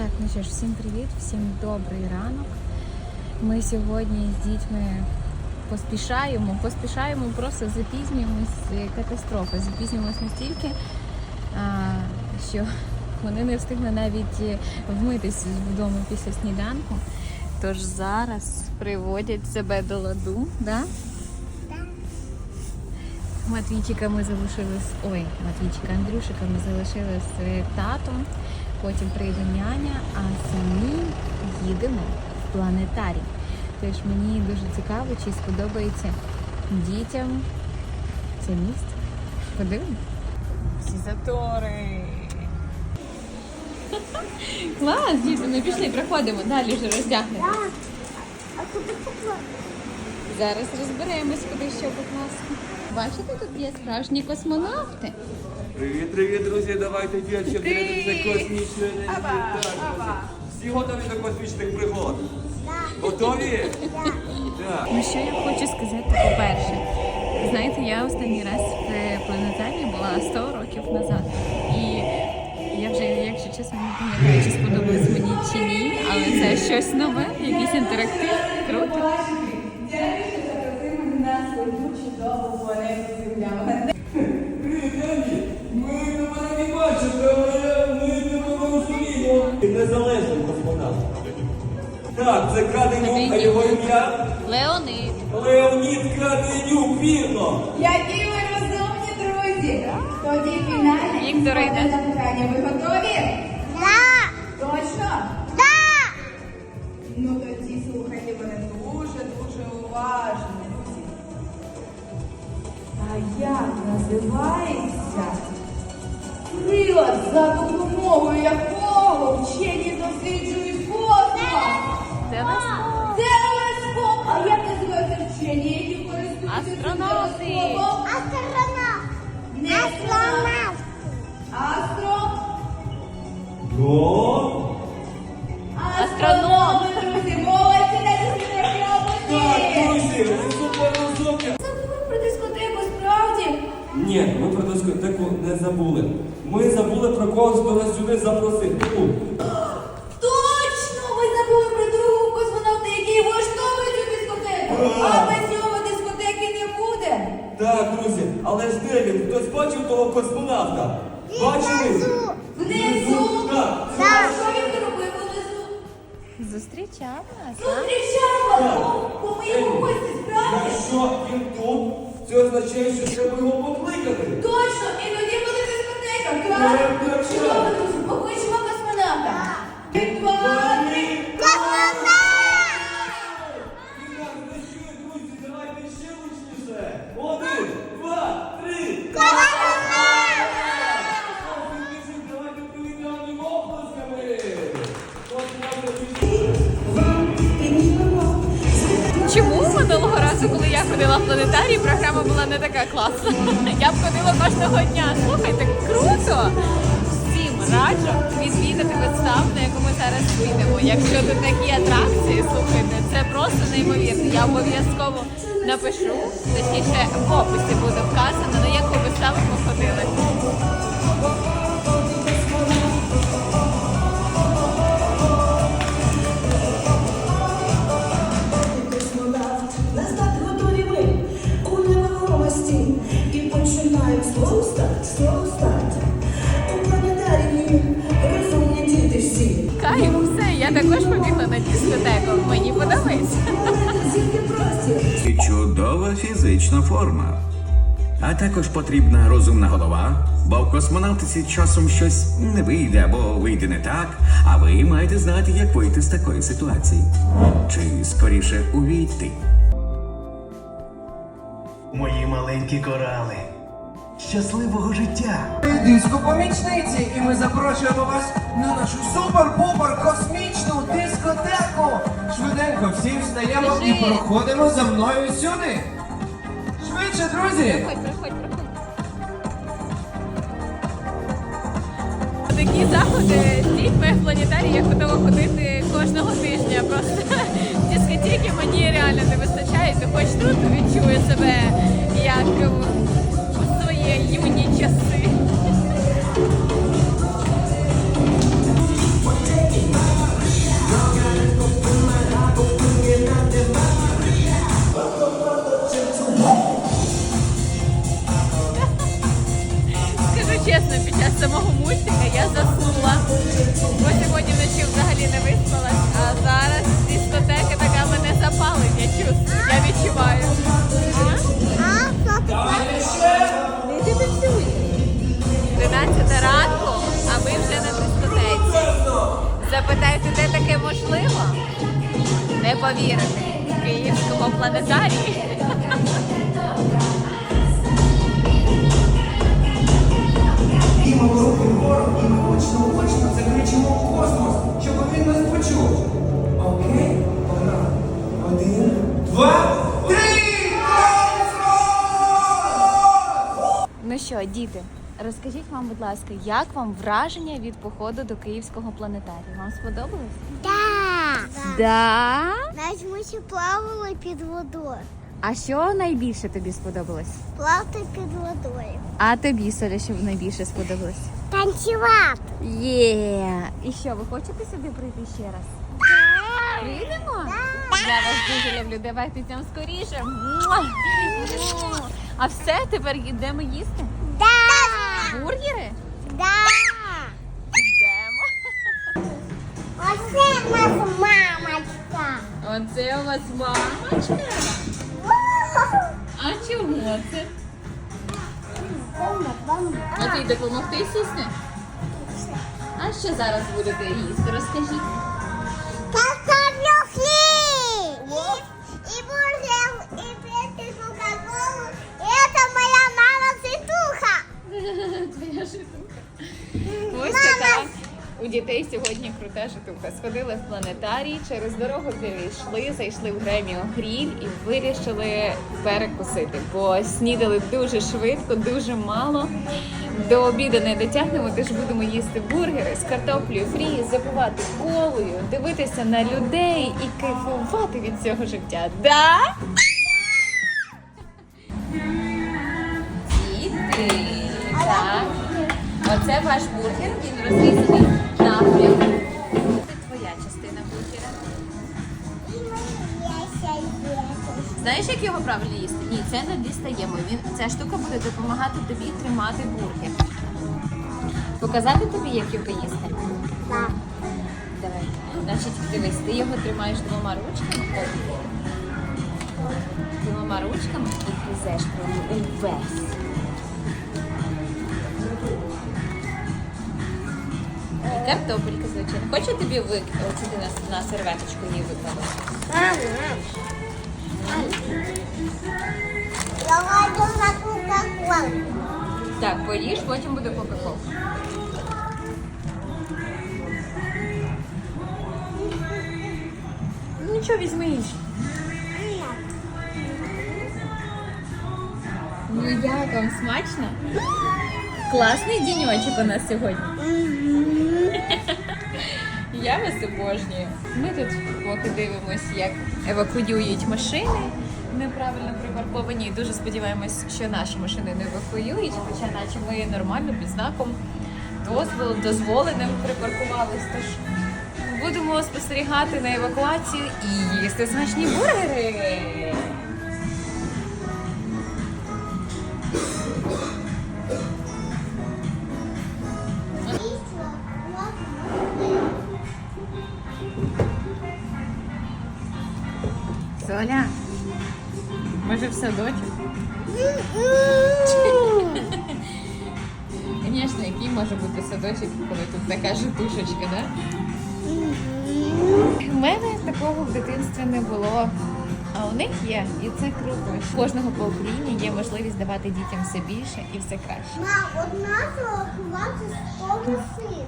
Так, ну що ж, всім привіт, всім добрий ранок. Ми сьогодні з дітьми поспішаємо, поспішаємо, просто запізнюємось катастрофи. Запізнюємось настільки, що вони не встигли навіть вмитись вдома після сніданку. Тож зараз приводять себе до ладу, да? Матвійчика ми залишили ой, Матвійчика Андрюшика ми залишили з татом. Потім прийде няня, а самі їдемо в планетарій. Тож мені дуже цікаво, чи сподобається дітям це місце. Подивимось. Всі затори. Клас, діти, ми пішли, проходимо, далі вже роздягнемо. А куди? Зараз розберемось, куди що покласти. Бачите, тут є справжні космонавти. Привіт, привіт, друзі! Давайте дівчатки космічної енергії. Так. Всі готові до космічних пригод? Готові? Так. Ну що я хочу сказати, по-перше, знаєте, я останній раз в планетарії була 100 років назад. І я вже, якщо чесно, не пам'ятаю, чи сподобалось мені чи ні, але це щось нове, якийсь інтерактив. Круто. Незалежний космонавт. Так, це Каденюк, а його ім'я? Леонид. Леонід Каденюк, вірно. Які ви розумні друзі! Тоді фінальне запитання. Ви готові? Називається прилад, за допомогою якого вчені досліджують космос? Телескоп. Телескоп! А як називаються вчені, які користуються телескопом? Астронавт! Не Астронавт! Астро. Ну? Ні, ми про дискотеку не забули. Ми забули про когось, хто нас сюди запросив. Точно! Ви забули про другого космонавта, який влаштовує цю дискотеку. А без нього дискотеки не буде. Так, друзі, але ж де він? Хтось бачив того космонавта? Бачили? Внизу. Внизу. Так. А що він робив внизу? Зустрічав нас. Зустрічав! Бо ми його гості, справді? Якщо він тут, це означає, що треба його покликати. Точно! І тоді буде дискотека, Так, Чудово, друзі, покличемо космонавта. Ходила в планетарій, програма була не така класна? Я б ходила кожного дня. Слухайте, круто! Всім раджу відвідати вистав, на яку ми зараз вийдемо. Якщо тут такі атракції, слухайте, це просто неймовірно. Я обов'язково напишу, точніше в описі буде вказано, на яку виставу ми ходили. Дискотеку. Мені подобається. І чудова фізична форма. А також потрібна розумна голова, бо в космонавтиці часом щось не вийде або вийде не так, а ви маєте знати, як вийти з такої ситуації. Чи скоріше увійти. Мої маленькі корали. Щасливого життя! Диско-помічниці, і ми запрошуємо вас на нашу супер-пупер космічну дискотеку. Швиденько всі встаємо і проходимо за мною сюди. Швидше, друзі! Приходь, приходь, приходь. Такі заходи Запитаєте, де таке можливо? Не повірите. В Київському планетарії. Піднімемо руки вгору і ми гучно гучно закричимо в космос, щоб він нас почув. Окей? Погнали. Один, два, три! Космос! Ну що, діти, розкажіть вам, будь ласка, як вам враження від походу до Київського планетарію? Вам сподобалось? Да. Да. Навіть ми ще плавали під водою. А що найбільше тобі сподобалось? Плавати під водою. А тобі, Соля, що найбільше сподобалось? Танцювати. Є. І що, ви хочете сюди прийти ще раз? Прийдемо? Я вас дуже люблю. Давайте йдемо скоріше. Муа! А все, тепер йдемо їсти? Бургери? Да. Йдемо. Оце у нас мамочка. Оце у вас мамочка. А чого це? А ти допомогти сісти? А що зараз будете їсти? Розкажіть. Дітей сьогодні крута житуха. Сходили в планетарій, через дорогу перейшли, зайшли в Греміо Гріль і вирішили перекусити, бо снідали дуже швидко, дуже мало. До обіду не дотягнемо, тож будемо їсти бургери з картоплею фрі, запивати колою, дивитися на людей і кайфувати від цього життя. Да? Діти. Так. Оце ваш бургер, він розрізаний навпіл. Це твоя частина бургера. Знаєш, як його правильно їсти? Ні, це не дістаємо. Він, ця штука буде допомагати тобі тримати бургер. Показати тобі, як його їсти? Да. Давай. Значить, дивись, ти його тримаєш двома ручками. Двома ручками і гризеш прямо увесь. Картопелька, звичайно. Хочу тобі вик... Оце ти на, на серветочку її викладеш. Я хочу на кока-колу. Так, поїж, потім буде кока-кола. Ну нічого, візьми інше. Ну як вам смачно? Класний діньочок у нас сьогодні. Я вас обожнюю. Ми тут поки дивимось, як евакуюють машини неправильно припарковані. І дуже сподіваємось, що наші машини не евакуюють, хоча наче ми нормально під знаком дозволу, дозволеним припаркувались. Тож будемо спостерігати на евакуацію і їсти смачні бургери. Садочок? Звісно, який може бути садочок, коли тут така житушечка, да? У мене такого в дитинстві не було. А у них є, і це круто. У кожного покоління є можливість давати дітям все більше і все краще. Мам, от нас з син.